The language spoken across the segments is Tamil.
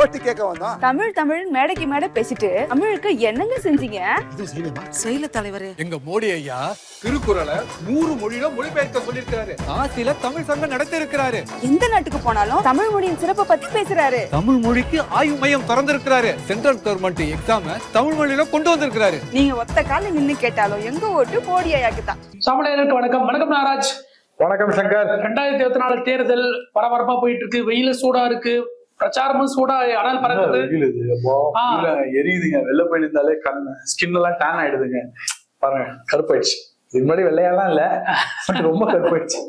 ஓட்டு கேட்க வந்தோம் தமிழ் தமிழ் மேடைக்கு மேடை பேசிட்டு தமிழுக்கு என்னங்க செஞ்சீங்க? செயல தலைவரே. எங்க மோடி ஐயா திருக்குறளை நூறு மொழியில மொழிபெயர்க்க சொல்லியிருக்காரு ஆசில தமிழ் சங்கம் நடத்தி இருக்கிறாரு எந்த நாட்டுக்கு போனாலும் தமிழ் மொழியின் சிறப்பை பத்தி பேசுறாரு. தமிழ் மொழிக்கு ஆய்வு மையம் திறந்திருக்கிறாரு. சென்ட்ரல் கவர்மெண்ட் எக்ஸாம தமிழ் மொழியில கொண்டு வந்திருக்கிறாரு. நீங்க ஒத்த கால நின்னு கேட்டாலும் எங்க ஓட்டு மோடி ஐயாக்கு தான் சமநிலையருக்கு வணக்கம். வணக்கம் நாராஜ். வணக்கம் சங்கர். ரெண்டாயிரத்தி இருபத்தி நாலு தேர்தல் பரபரப்பா போயிட்டு இருக்கு. வெயில் சூடா இருக்கு. பிரச்சாரமும் சூடா அனல் பறக்குது. எரியுதுங்க. வெள்ளை போய் நின்றாலே கண் ஸ்கின் எல்லாம் டேன் ஆயிடுதுங்க. பாருங்க கருப்பாயிடுச்சு. இதுக்கு முன்னாடி வெள்ளையெல்லாம் இல்ல ரொம்ப கருப்பாயிடுச்சு.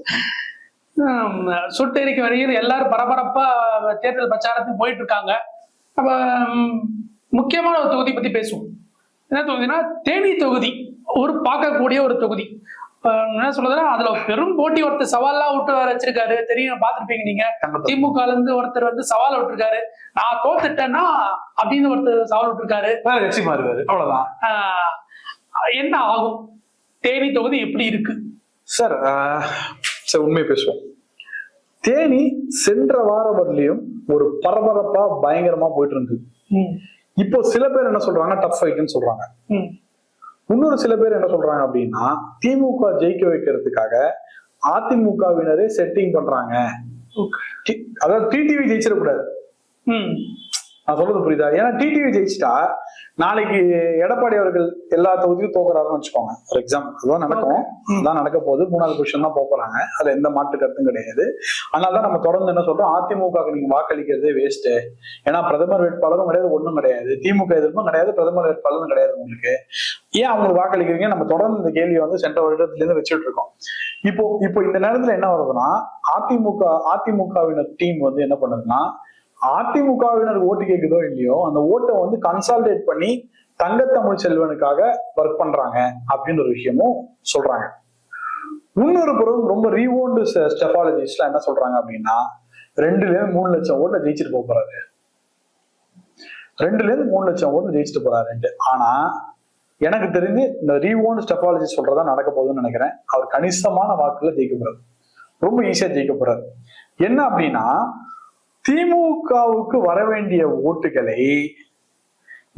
ஹம், சுட்டெரிக்க வரையில் எல்லாரும் பரபரப்பா தேர்தல் பிரச்சாரத்துக்கு போயிட்டு இருக்காங்க அப்ப முக்கியமான ஒரு தொகுதி பத்தி பேசுவோம். என்ன தொகுதினா தேனி தொகுதி. ஒரு பார்க்கக்கூடிய ஒரு தொகுதி. என்ன சொல்றதுன்னா அதுல பெரும் போட்டி ஒருத்தர் சவால்லாம் விட்டு வர வச்சிருக்காரு. தெரியும் பார்த்திருப்பீங்க நீங்க. திமுக இருந்து ஒருத்தர் வந்து சவால் விட்டுருக்காரு. நான் தோத்துட்டேன்னா அப்படின்னு ஒருத்தர் சவால் விட்டுருக்காரு. வேற கட்சி மாறுவாரு. அவ்வளவுதான். என்ன ஆகும்? தேனி தொகுதி எப்படி இருக்கு? சார் சார் உண்மை பேசுவோம். தேனி சென்ற வாரம் வரலையும் ஒரு பரபரப்பா பயங்கரமா போயிட்டு இருந்தது. இப்போ சில பேர் என்ன சொல்றாங்க டஃப் ஃபைட்னு சொல்றாங்க. இன்னொரு சில பேர் என்ன சொல்றாங்க அப்படின்னா திமுக ஜெயிக்க வைக்கிறதுக்காக அதிமுகவினரே செட்டிங் பண்றாங்க. அதாவது டிடிவி ஜெயிச்சிடக்கூடாது. ம், நான் சொல்றது புரியுதா? ஏன்னா டிடிவி ஜெயிச்சிட்டா நாளைக்கு எடப்பாடி அவர்கள் எல்லா தொகுதியும் தோக்குறாருன்னு வச்சுக்கோங்க. ஃபார் எக்ஸாம்பிள் அதுதான் நடக்கும். அதான் நடக்க போகுது. மூணாவது பொசிஷன் தான் போக போறாங்க. அதுல எந்த மாற்று கருத்தும் கிடையாது. அதனால தான் நம்ம தொடர்ந்து என்ன சொல்றோம்? அதிமுகவுக்கு நீங்க வாக்களிக்கிறதே வேஸ்ட் ஏன்னா பிரதமர் வேட்பாளரும் கிடையாது ஒண்ணும் கிடையாது. திமுக எதிர்ப்பும் கிடையாது பிரதமர் வேட்பாளரும் கிடையாது உங்களுக்கு. ஏன் அவங்களுக்கு வாக்களிக்கிறீங்க? நம்ம தொடர்ந்து இந்த கேள்வியை வந்து சென்ற வருடத்துல இருந்து வச்சுட்டு இருக்கோம். இப்போ இப்போ இந்த நேரத்துல என்ன வருதுன்னா அதிமுக அதிமுகவினர் டீம் வந்து என்ன பண்ணுதுன்னா அதிமுகவினர் ஓட்டு கேட்குதோ இல்லையோ அந்த ஓட்டை வந்து கன்சால்டேட் பண்ணி தங்கத்தமிழ் செல்வனுக்காக ஒர்க் பண்றாங்க அப்படின்னு ஒரு விஷயமும் சொல்றாங்க. இன்னொரு புறம் ரொம்ப ரீவோண்டு ஸ்டெபாலஜிஸ்ட்லாம் என்ன சொல்றாங்க அப்படின்னா ரெண்டுல இருந்து மூணு லட்சம் ஓட்டை ஜெயிச்சுட்டு போக போறாரு. ரெண்டுல இருந்து மூணு லட்சம் ஓட்டு ஜெயிச்சுட்டு ரெண்டு. ஆனா எனக்கு தெரிஞ்சு இந்த ரீவோன் ஸ்டெபாலஜி சொல்றதா நடக்க போகுதுன்னு நினைக்கிறேன். அவர் கணிசமான வாக்குல ஜெயிக்க போறாரு. ரொம்ப ஈஸியா ஜெயிக்க போறாரு. என்ன அப்படின்னா திமுகவுக்கு வர வேண்டிய ஓட்டுகளை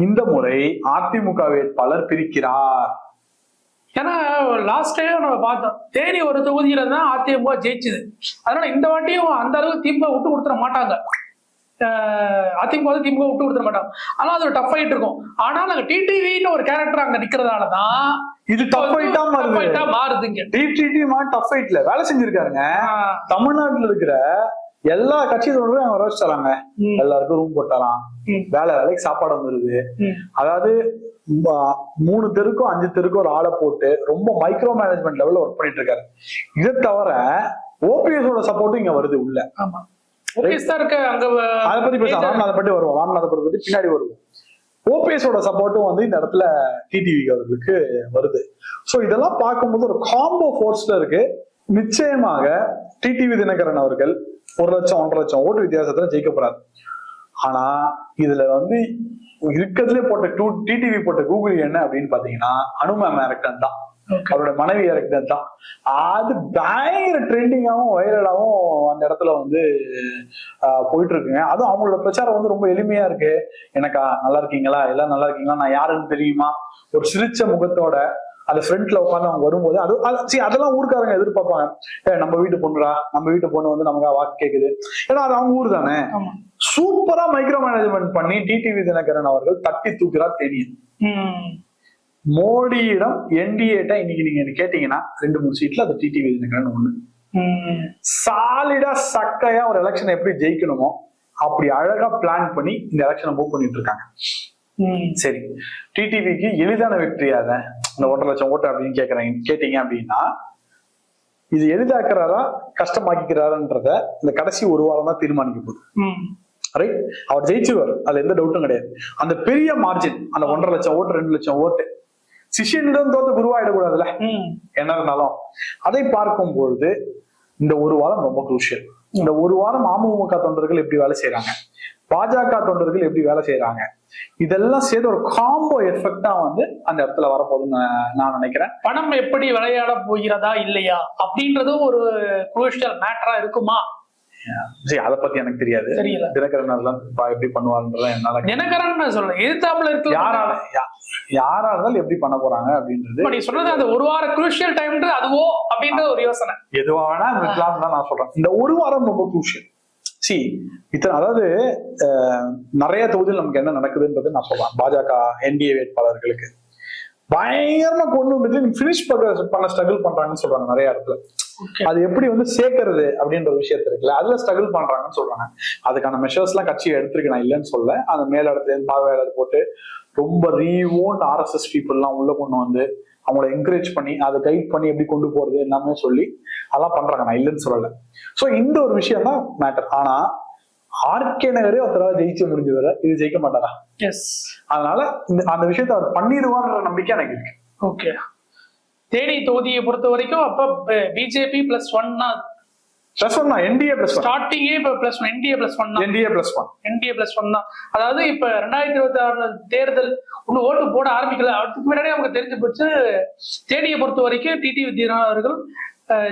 இந்த முறை அதிமுக வேட்பாளர் பிரிக்கிறார். ஏன்னா லாஸ்ட் டைம் நம்ம பார்த்தோம் தேனி ஒரு தொகுதியில தான் அதிமுக ஜெயிச்சுது. அதனால இந்த வாட்டியும் அந்த அளவுக்கு திமுக விட்டு கொடுத்துட மாட்டாங்க. அதிமுக வந்து திமுக விட்டு கொடுத்துட மாட்டாங்க. ஆனா அது ஒரு டஃப் ஆயிட்டு இருக்கும். ஆனா நாங்க டிடிவின்னு ஒரு கேரக்டர் அங்க நிக்கிறதால தான் இது டஃப் ஃபைட்டா மாறுது. மாறுதுங்க. டிடிடி டஃப் ஃபைட்ல வேலை செஞ்சிருக்காருங்க. தமிழ்நாட்டுல இருக்கிற எல்லா கட்சிகளோட அவங்க வர வச்சுறாங்க ம். எல்லாருக்கும் ரூம் போட்டாராம். வேலை வேலைக்கு சாப்பாடு வந்துருது. அதாவது மூணு தெருக்கும் அஞ்சு தெருக்கும் ஒரு ஆளை போட்டு ரொம்ப மைக்ரோ மேனேஜ்மெண்ட் லெவல்ல ஒர்க் பண்ணிட்டு இருக்காரு. இதை தவிர ஓபிஎஸோட சப்போர்ட்டும் இங்க வருது உள்ள. ஓபிஎஸ் அதை பத்தி பேசலாம். ராமநாத பத்தி வருவோம். ராமநாதபுரம் பத்தி பின்னாடி வருவோம். ஓபிஎஸோட சப்போர்ட்டும் வந்து இந்த இடத்துல டிடிவி அவர்களுக்கு வருது. சோ இதெல்லாம் பார்க்கும்போது ஒரு காம்போ ஃபோர்ஸ்ல இருக்கு. நிச்சயமாக டிடிவி தினகரன் அவர்கள் ஒரு லட்சம் ஒன்றரை லட்சம் ஓட்டு வித்தியாசத்துல ஜெயிக்க போறாரு. ஆனா இதுல வந்து இருக்கிறதுலே போட்ட டூ டிடிவி போட்ட கூகுள் என்ன அப்படின்னு பாத்தீங்கன்னா அனுமா மேரக்டன் தான். அவரோட மனைவி எரக்டன் தான். அது பயங்கர ட்ரெண்டிங்காகவும் வைரலாகவும் அந்த இடத்துல வந்து போயிட்டு இருக்குங்க அதுவும் அவங்களோட பிரச்சாரம் வந்து ரொம்ப எளிமையா இருக்கு. எனக்கா நல்லா இருக்கீங்களா? எல்லாம் நல்லா இருக்கீங்களா? நான் யாருன்னு தெரியுமா? ஒரு சிரிச்ச முகத்தோட அந்த ஃப்ரண்ட்ல உட்காந்து அவங்க வரும்போது அது அது- see, அதெல்லாம் ஊருக்காரங்க எதிர்பார்ப்பாங்க ஏ நம்ம வீட்டு பொண்ணுடா நம்ம வீட்டு பொண்ணு வந்து நமக்கு வாக்கு கேக்குது ஏன்னா அது அவங்க ஊர் தானே சூப்பரா மைக்ரோ மேனேஜ்மெண்ட் பண்ணி டிடிவி தினகரன் அவர்கள் தட்டி தூக்குறார் தெரியும். மோடியிடம் என்டிஏட்ட இன்னைக்கு நீங்க கேட்டீங்கன்னா ரெண்டு மூணு சீட்ல அது டிடிவி தினகரன் ஒண்ணு. சாலிடா சக்கையா ஒரு எலெக்ஷன் எப்படி ஜெயிக்கணுமோ அப்படி அழகா பிளான் பண்ணி இந்த எலெக்ஷனை மூவ் பண்ணிட்டு இருக்காங்க. சரி. டிடிவிக்கு எளிதான வெற்றியாத இந்த ஒன்றரை லட்சம் ஓட்டு அப்படின்னு கேக்குறாங்க கேட்டீங்க அப்படின்னா இது எளிதாக்குறாரா கஷ்டமாக்கிக்கிறாருன்றத இந்த கடைசி ஒரு வாரம் தான் தீர்மானிக்க போகுது. ரைட் அவர் ஜெயிச்சுவார் அதுல எந்த டவுட்டும் கிடையாது. அந்த பெரிய மார்ஜின் அந்த ஒன்றரை லட்சம் ஓட்டு ரெண்டு லட்சம் ஓட்டு சிஷியனிடம் தோத்து குருவாயிடக்கூடாதுல்ல. என்ன இருந்தாலும். அதை பார்க்கும் பொழுது இந்த ஒரு வாரம் ரொம்ப குரூஷியல் இந்த ஒரு வாரம் அமமுக தொண்டர்கள் எப்படி வேலை செய்யறாங்க பாஜக தொண்டர்கள் எப்படி வேலை செய்யறாங்க இதெல்லாம் சேர்த்து ஒரு காம்போ எஃபெக்டா வந்து அந்த இடத்துல வரப்போகுதுன்னு நான் நான் நினைக்கிறேன். பணம் எப்படி விளையாட போகிறதா இல்லையா? அப்படின்றதும் ஒரு குரூஷியல் மேட்டரா இருக்குமா? சரி அதை பத்தி எனக்கு தெரியாது. தினகரன் அதெல்லாம் எப்படி பண்ணுவாருன்றதெல்லாம் என்னால தினகரன் சொல்றேன் எதிர்த்தாப்புல இருக்கு யாரால யாரா இருந்தாலும் எப்படி பண்ண போறாங்க அப்படின்றது நீ சொல்றது அந்த ஒரு வார குரூஷியல் டைம்ன்றது அதுவோ அப்படின்ற ஒரு யோசனை. எதுவா வேணா இருக்கலாம் தான் நான் சொல்றேன். இந்த ஒரு வாரம் ரொம்ப குரூஷியல் சி இத்தனை அதாவது நிறைய தொகுதியில் நமக்கு என்ன நடக்குதுன்றது நான் சொல்றேன். பாஜக என்டிஏ வேட்பாளர்களுக்கு. பயங்கரமா கொண்டு வந்துட்டு ஃபினிஷ் பண்ண ஸ்ட்ரகிள் பண்றாங்கன்னு சொல்றாங்க நிறைய இடத்துல. அது எப்படி வந்து சேர்க்கறது அப்படின்ற விஷயத்த இருக்குல்ல அதுல ஸ்ட்ரகிள் பண்றாங்கன்னு சொல்றாங்க. அதுக்கான மெஷர்ஸ் எல்லாம் கட்சி எடுத்திருக்கு நான் இல்லைன்னு சொல்ல அந்த மேல இடத்துல இருந்து பார்வையாளர் போட்டு ரொம்ப ரீவோன் ஆர்எஸ்எஸ் பீப்புள் எல்லாம் உள்ள கொண்டு வந்து அவங்கள என்கரேஜ் பண்ணி அதை கைட் பண்ணி எப்படி கொண்டு போறது எல்லாமே சொல்லி அதெல்லாம் பண்றாங்க. நான் இல்லைன்னு சொல்லல. சோ இந்த ஒரு விஷயம் தான் மேட்டர் ஆனா ஆர்கே நகரே ஒருத்தரால ஜெயிச்சு முடிஞ்சவரை இது ஜெயிக்க மாட்டாரா? எஸ் அதனால இந்த அந்த விஷயத்த அவர் பண்ணிடுவார்ன்ற நம்பிக்கை எனக்கு இருக்கு. ஓகே தேனி தொகுதியை பொறுத்த வரைக்கும் அப்ப பிஜேபி பிளஸ் ஒன்னா பிளஸ் ஒன் என்டிஏ பிளஸ் ஸ்டார்டிங்கே இப்ப plus one NDA plus one தான் NDA plus one NDA plus one தான் அதாவது இப்ப ரெண்டாயிரத்தி இருபத்தி ஆறு தேர்தல் இன்னும் ஓட்டு போட ஆரம்பிக்கல. அதுக்கு முன்னாடியே அவங்க தெரிஞ்சு போச்சு. தேனியை பொறுத்த வரைக்கும் டிடி வித்யநாத் அவர்கள்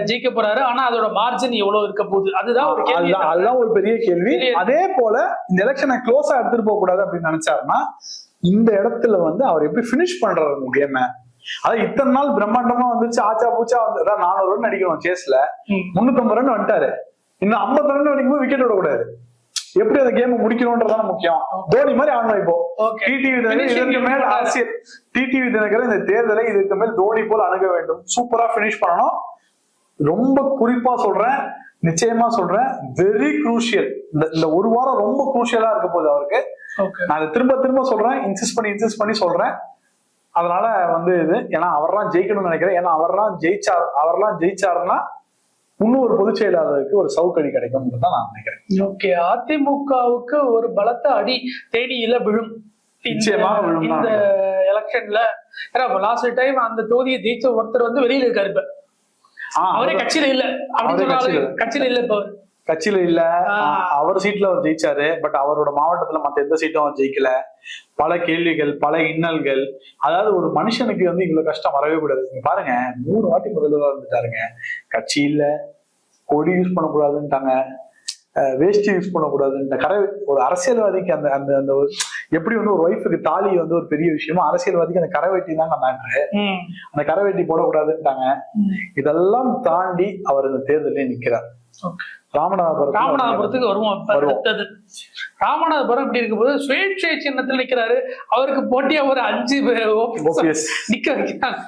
ஜெயிக்க போறாரு. ஆனா அதோட மார்ஜின் எவ்வளவு இருக்க போகுது? அதுதான் ஒரு கேள்வி. அதுதான் ஒரு பெரிய கேள்வி. அதே போல இந்த எலெக்ஷனை க்ளோஸா எடுத்துட்டு போக கூடாது அப்படின்னு நினைச்சாருன்னா இந்த இடத்துல வந்து அவர் எப்படி பினிஷ் பண்றாரு கேம அதாவது இத்தனை நாள் பிரம்மாண்டமா வந்துச்சு ஆச்சா பூச்சா வந்து நானூறு ரன் அடிக்கணும் சேஸ்ல. முன்னூத்தம்பது ரன் வந்துட்டாரு. இன்னும் ஐம்பது ரன் அடிக்கும்போது விக்கெட் விடக்கூடாது எப்படி அந்த கேம் முடிக்கணும்ன்றதான் முக்கியம். தோனி மாதிரி ஆடணும் இப்போ. டிடிவி இதற்கு மேல் அரசியல் டிடிவி தினகரன் இந்த தேர்தலை இதுக்கு மேல் தோனி போல் அணுக வேண்டும். சூப்பரா பினிஷ் பண்ணணும். ரொம்ப குறிப்பா சொல்றேன். நிச்சயமா சொல்றேன். வெரி குரூஷியல் இந்த ஒரு வாரம் ரொம்ப குரூஷியலா இருக்க போகுது அவருக்கு. நான் அதை திரும்ப திரும்ப சொல்றேன். இன்சிஸ்ட் பண்ணி இன்சிஸ்ட் பண்ணி சொல்றேன். அதனால வந்து இது ஏன்னா அவர்லாம் ஜெயிக்கணும்னு நினைக்கிறேன். ஏன்னா அவர்லாம் ஜெயிச்சார் அவர்லாம் ஜெயிச்சாருன்னா இன்னும் ஒரு பொதுச் செயலாளருக்கு ஒரு சவுக்கடி கிடைக்கும்னு தான் நான் நினைக்கிறேன். ஓகே அதிமுகவுக்கு ஒரு பலத்த அடி தேனியில விழும். நிச்சயமாக விழும் இந்த எலெக்ஷன்ல லாஸ்ட் டைம் அந்த தொகுதியை ஜெயிச்ச ஒருத்தர் வந்து வெளியில இருக்காரு இப்ப. அவரே கட்சியில இல்ல அப்படின்னு சொன்னாலும். கட்சியில. இல்ல இப்ப. கட்சியில இல்ல. அவர் சீட்ல அவர் ஜெயிச்சாரு. பட் அவரோட மாவட்டத்துல மத்த எந்த சீட்டும் அவர் ஜெயிக்கல. பல கேள்விகள் பல இன்னல்கள். அதாவது ஒரு மனுஷனுக்கு வந்து இவ்வளவு கஷ்டம் வரவே கூடாது. நீங்க பாருங்க மூணு வாட்டி முதல்வரா இருந்துட்டாருங்க. கட்சி இல்ல. கொடி யூஸ் பண்ணக்கூடாதுன்ட்டாங்க. வேஷ்டி யூஸ் பண்ணக்கூடாதுன்ற கரை ஒரு அரசியல்வாதிக்கு அந்த அந்த அந்த ஒரு எப்படி வந்து ஒரு ஒய்ஃபுக்கு தாலி வந்து ஒரு பெரிய விஷயமோ அரசியல்வாதிக்கு அந்த கரை வெட்டி தாங்க மேட்ரு. அந்த கரை வெட்டி போடக்கூடாதுன்ட்டாங்க. இதெல்லாம் தாண்டி அவர் இந்த தேர்தலே நிக்கிறார். ராமநாதபுரம் ராமநாதபுரத்துக்கு வருவோம். ராமநாதபுரம் இப்படி இருக்கும்போது சுயேட்சை சின்னத்தில் நிக்கிறாரு. அவருக்கு போட்டியா ஒரு அஞ்சு நிக்க வைக்கிறாங்க.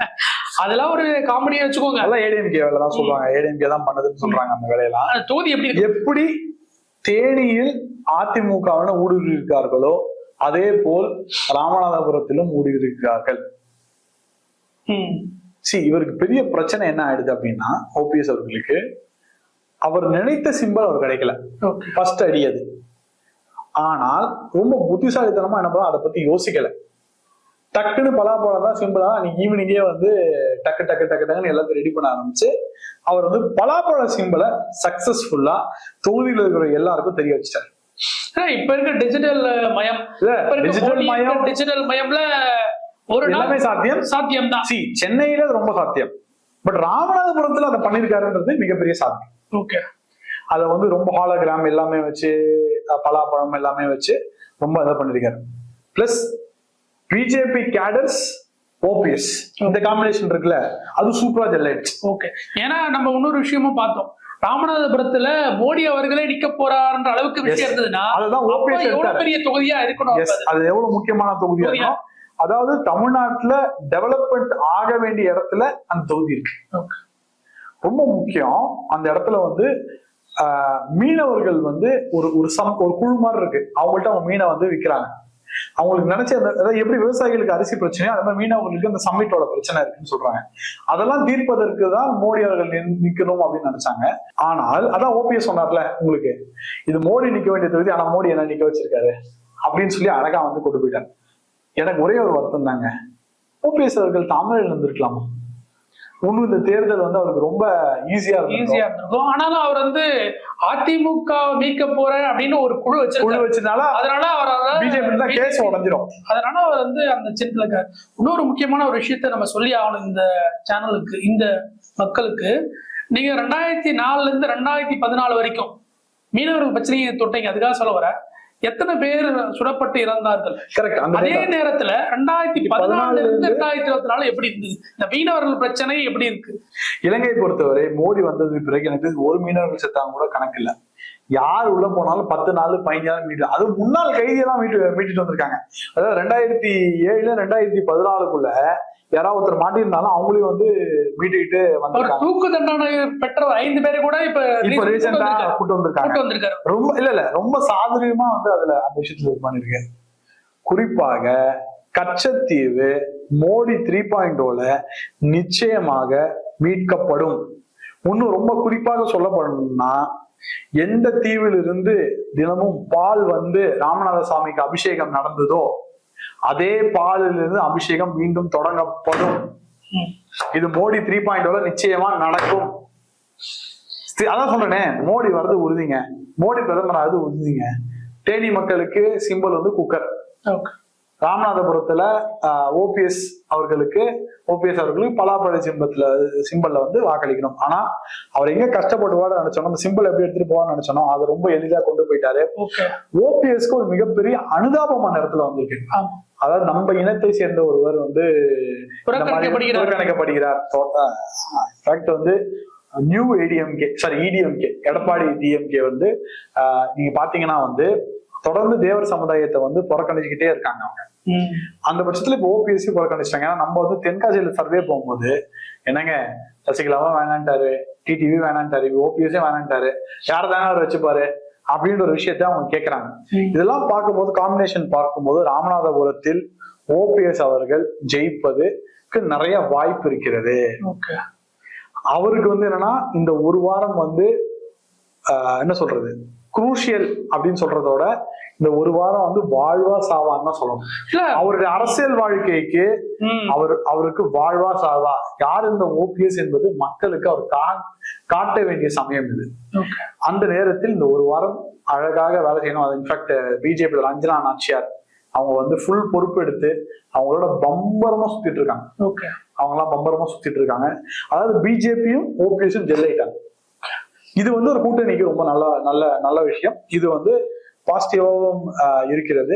அதெல்லாம் ஒரு காமெடியா வச்சுக்கோங்க. அதெல்லாம் ஏடிஎம்கே வேலை தான் சொல்லுவாங்க ஏடிஎம்கே தான் பண்ணுதுன்னு சொல்றாங்க அந்த வேலையெல்லாம். தொகுதி எப்படி எப்படி தேனியில் அதிமுகவினர் ஊடுருவிருக்கார்களோ அதே போல் ராமநாதபுரத்திலும் ஊடுருவிருக்கிறார்கள். சி இவருக்கு பெரிய பிரச்சனை என்ன ஆயிடுது அப்படின்னா ஓபிஎஸ் அவர்களுக்கு அவர் நினைத்த சிம்பல் அவர் கிடைக்கல. ஃபர்ஸ்ட் அடி அது. ஆனால் ரொம்ப புத்திசாலித்தனமா என்ன பண்ணலாம்? அதை பத்தி யோசிக்கல. டக்குன்னு பலாப்பழம் தான் சிம்பிளா அன்னைக்கு ஈவினிங்கே வந்து டக்கு டக்கு டக்கு டக்குன்னு எல்லாத்தையும் ரெடி பண்ண ஆரம்பிச்சு அவர் வந்து பலாப்பழ சிம்பிளை சக்சஸ்ஃபுல்லா தொகுதியில் இருக்கிற எல்லாருக்கும் தெரிய வச்சிட்டாரு. இப்ப இருக்க டிஜிட்டல் மயம் இல்ல இப்ப இருக்க டிஜிட்டல் மயம் டிஜிட்டல் மயம்ல ஒரு எல்லாமே சாத்தியம். சாத்தியம் தான் சி சென்னையில ரொம்ப சாத்தியம். பட் ராமநாதபுரத்துல அதை பண்ணிருக்காருன்றது மிகப்பெரிய சாத்தியம். ஓகே அதை வந்து ரொம்ப ஹாலோகிராம் எல்லாமே வச்சு பலாப்பழம் எல்லாமே வச்சு ரொம்ப இதை பண்ணிருக்காரு. பிளஸ் பிஜேபி கேடர்ஸ் ஓபிஎஸ் இந்த காம்பினேஷன் இருக்குல்ல அது சூப்பரா ஜெல்லாயிடுச்சு ஓகே ஏன்னா நம்ம இன்னொரு விஷயமும் பார்த்தோம். ராமநாதபுரத்துல மோடி அவர்களே நிக்க போறாருன்ற அளவுக்கு விஷயம். இருந்ததுன்னா அதுதான் எவ்வளவு பெரிய தொகுதியா இருக்கணும் அது. எவ்வளவு முக்கியமான தொகுதியா. இருக்கும் அதாவது தமிழ்நாட்டுல டெவலப்மெண்ட் ஆக வேண்டிய இடத்துல அந்த தொகுதி இருக்கு. Okay. ரொம்ப முக்கியம். அந்த இடத்துல வந்து ஆஹ், மீனவர்கள் வந்து ஒரு ஒரு சம் ஒரு குழு மாதிரி இருக்கு. அவங்கள்ட்ட அவங்க மீனை வந்து விற்கிறாங்க அவங்களுக்கு நினைச்ச அந்த அதாவது எப்படி விவசாயிகளுக்கு அரிசி பிரச்சனையோ அது மாதிரி மீனவர்களுக்கு அந்த சம்மிட்டோட பிரச்சனை இருக்குன்னு சொல்றாங்க. அதெல்லாம் தீர்ப்பதற்கு தான் மோடி அவர்கள் நிக்கணும் அப்படின்னு நினைச்சாங்க. ஆனால் அதான் ஓபிஎஸ் சொன்னார்ல உங்களுக்கு இது மோடி நிக்க வேண்டிய தொகுதி ஆனா மோடி என்ன நிக்க வச்சிருக்காரு? அப்படின்னு சொல்லி அழகா வந்து கொண்டு போயிட்டாங்க எனக்கு ஒரே ஒரு வருத்தம் தாங்க. ஓபிஎஸ் அவர்கள் தமிழில் இருந்திருக்கலாமா? இன்னும் இந்த தேர்தல் வந்து அவருக்கு ரொம்ப ஈஸியா ஈஸியா இருந்திருக்கும். ஆனாலும் அவர் வந்து அதிமுக மீட்க போறேன் அப்படின்னு ஒரு குழு குழு வச்சிருக்காரு வச்சதுனால அதனால அவர் பிஜேபி தான் கேஸ் உடஞ்சிரும். அதனால அவர் வந்து அந்த சின்னத்துல இருக்காரு. இன்னொரு முக்கியமான ஒரு விஷயத்த நம்ம சொல்லி ஆகணும் இந்த சேனலுக்கு இந்த மக்களுக்கு. நீங்க ரெண்டாயிரத்தி நாலுல இருந்து ரெண்டாயிரத்தி பதினாலு வரைக்கும் மீனவர்கள் பிரச்சனையை தொட்டீங்க. அதுக்காக சொல்ல வர எத்தனை பேர் சுடப்பட்டு இறந்தார்கள்? கரெக்ட் அதே. நேரத்துல ரெண்டாயிரத்தி பதினாலுல இருந்து ரெண்டாயிரத்தி இருபத்தி நாலு எப்படி இருந்தது? இந்த மீனவர்கள் பிரச்சனை எப்படி இருக்கு? இலங்கை பொறுத்தவரை மோடி வந்ததுக்கு பிறகு எனக்கு ஒரு மீனவர்கள் செத்தாங்க கூட கணக்கு இல்ல. யார் உள்ள போனாலும் பத்து நாள் பதினஞ்சு நாள் மீட்டு. அது முன்னாள் கைதியை தான் மீட்டு மீட்டுட்டு வந்திருக்காங்க. அதாவது ரெண்டாயிரத்தி ஏழுல ரெண்டாயிரத்தி பதினாலுக்குள்ள யாராவது ஒருத்தர் மாட்டியிருந்தாலும் அவங்களையும் வந்து மீட்டுக்கிட்டு அவர் வந்திருக்காங்க. தூக்கு தண்டனை பெற்ற ஐந்து பேரை கூட இப்ப இப்ப ரீசெண்டா. கூட்டு வந்திருக்காங்க. ரொம்ப இல்ல இல்ல ரொம்ப சாதுரியமா வந்து அதுல அந்த விஷயத்துல இது பண்ணிருக்காரு. குறிப்பாக கச்சத்தீவு மோடி த்ரீ பாயிண்ட் ஓல நிச்சயமாக மீட்கப்படும். இன்னும் ரொம்ப குறிப்பாக சொல்லப்படணும்னா எந்த தீவிலிருந்து தினமும் பால் வந்து ராமநாத சுவாமிக்கு அபிஷேகம் நடந்ததோ அதே பாலிலிருந்து அபிஷேகம் மீண்டும் தொடங்கப்படும். இது மோடி த்ரீ பாயிண்ட் ஓல நிச்சயமா நடக்கும். அதான் சொல்றேனே மோடி வர்றது உறுதிங்க. மோடி பிரதமர் ஆகுது உறுதிங்க. தேனி மக்களுக்கு சிம்பல் வந்து குக்கர். ராமநாதபுரத்துல ஓபிஎஸ் அவர்களுக்கு ஓபிஎஸ் அவர்களுக்கு பலாப்பழ சிம்பத்துல சிம்பல்ல வந்து வாக்களிக்கணும் ஆனா அவர் எங்க கஷ்டப்படுவாரு நினைச்சோம் அந்த சிம்பல் எப்படி எடுத்துட்டு போவான்னு நினைச்சோம் அதை ரொம்ப எளிதா கொண்டு போயிட்டாரு. ஓபிஎஸ்க்கு ஒரு மிகப்பெரிய அனுதாபமான இடத்துல வந்திருக்கு. அதாவது நம்ம இனத்தை சேர்ந்த ஒருவர் வந்து புறக்கணிக்கப்படுகிறார். இன்ஃபேக்ட் வந்து new ADMK sorry EDMK Edappadi DMK வந்து நீங்க பாத்தீங்கன்னா வந்து தொடர்ந்து தேவர் சமுதாயத்தை வந்து புறக்கணிச்சுக்கிட்டே இருக்காங்க அவங்க. அந்த பட்சத்துல இப்போ ஓபிஎஸ்சி புறக்கணிச்சிட்டாங்க ஏன்னா நம்ம வந்து தென்காசியில சர்வே போகும்போது என்னங்க சசிகலாவும் வேணான்ட்டாரு டிடிவி வேணான்ட்டாரு ஓபிஎஸ்ஸே வேணான்ட்டாரு யார் தானே அவர் வச்சுப்பாரு அப்படின்ற ஒரு விஷயத்த அவங்க கேட்கறாங்க. இதெல்லாம் பார்க்கும்போது காம்பினேஷன் பார்க்கும்போது ராமநாதபுரத்தில் ஓபிஎஸ் அவர்கள் ஜெயிப்பதுக்கு நிறைய வாய்ப்பு இருக்கிறது. அவருக்கு வந்து என்னன்னா இந்த ஒரு வாரம் வந்து என்ன சொல்றது குரூஷியல் அப்படின்னு சொல்றதோட இந்த ஒரு வாரம் வந்து வாழ்வா சாவான்னு தான் சொல்லணும். அவருடைய அரசியல் வாழ்க்கைக்கு. அவர் அவருக்கு வாழ்வா சாவா. யார் இந்த ஓபிஎஸ் என்பது மக்களுக்கு அவர் கா- காட்ட வேண்டிய சமயம் இது. அந்த நேரத்தில் இந்த ஒரு வாரம் அழகாக வேலை செய்யணும். அது இன்ஃபேக்ட் பிஜேபி அஞ்சனா நாச்சியார். அவங்க வந்து ஃபுல் பொறுப்பு எடுத்து அவங்களோட பம்பரமா சுத்திட்டு இருக்காங்க. அவங்க எல்லாம் பம்பரமா சுத்திட்டு இருக்காங்க. அதாவது பிஜேபியும் ஓபிஎஸும் ஜெல் ஆயிட்டாங்க இது வந்து ஒரு கூட்டணிக்கு ரொம்ப நல்ல நல்ல நல்ல விஷயம். இது வந்து பாசிட்டிவாகவும் இருக்கிறது.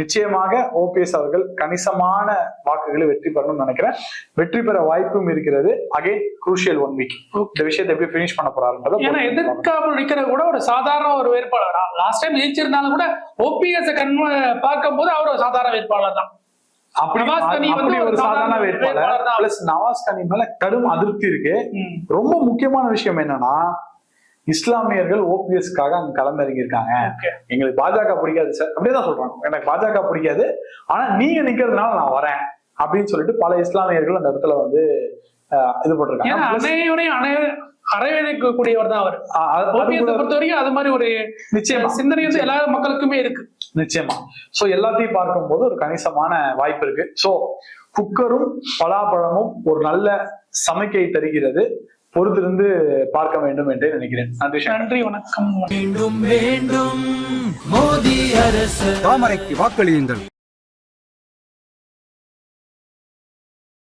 நிச்சயமாக ஓபிஎஸ் அவர்கள் கணிசமான வாக்குகளை வெற்றி பெறணும்னு நினைக்கிறேன். வெற்றி பெற வாய்ப்பும் இருக்கிறது. அகைன் குரூஷியல் ஒன் வீக் இந்த விஷயத்தை எப்படி பினிஷ் பண்ண போறாருன்றத ஏன்னா. எதிர்க்காமல் நிக்கிற கூட ஒரு சாதாரண ஒரு வேட்பாளர். லாஸ்ட் டைம் ஜெயிச்சிருந்தாலும் கூட ஓபிஎஸ் கண்ம பார்க்கும் போது அவர் ஒரு சாதாரண வேட்பாளர் தான். அப்படி ஒரு சாதாரண வேட்பாளர். பிளஸ் நவாஸ் கனி மேல கடும் அதிருப்தி இருக்கு. ரொம்ப முக்கியமான விஷயம் என்னன்னா இஸ்லாமியர்கள் ஓபிஎஸ்க்காக அங்க களமிறங்கி இருக்காங்க Okay. எங்களுக்கு பாஜக பிடிக்காது சார். அப்படியே தான் சொல்றாங்க. எனக்கு பாஜக பிடிக்காது. ஆனா நீங்க நிக்கிறதுனால நான் வரேன் அப்படின்னு சொல்லிட்டு பல இஸ்லாமியர்கள் அந்த இடத்துல வந்து இது போட்டிருக்காங்க. அரவணைக்கக்கூடியவர் தான் அவர். ஓபிஎஸ் பொறுத்த வரைக்கும் அது மாதிரி ஒரு நிச்சயமா. சிந்தனை வந்து எல்லா மக்களுக்குமே இருக்கு. நிச்சயமா. சோ எல்லாத்தையும் பார்க்கும்போது ஒரு கணிசமான வாய்ப்பு இருக்கு. சோ குக்கரும் பலாப்பழமும் ஒரு நல்ல சமைக்கை தருகிறது. பொறுத்திருந்து பார்க்க வேண்டும் என்றே நினைக்கிறேன். நன்றி. நன்றி வணக்கம். வேண்டும் வேண்டும் மோதி அரசு. தாமரைக்கு வாக்களியுங்கள்.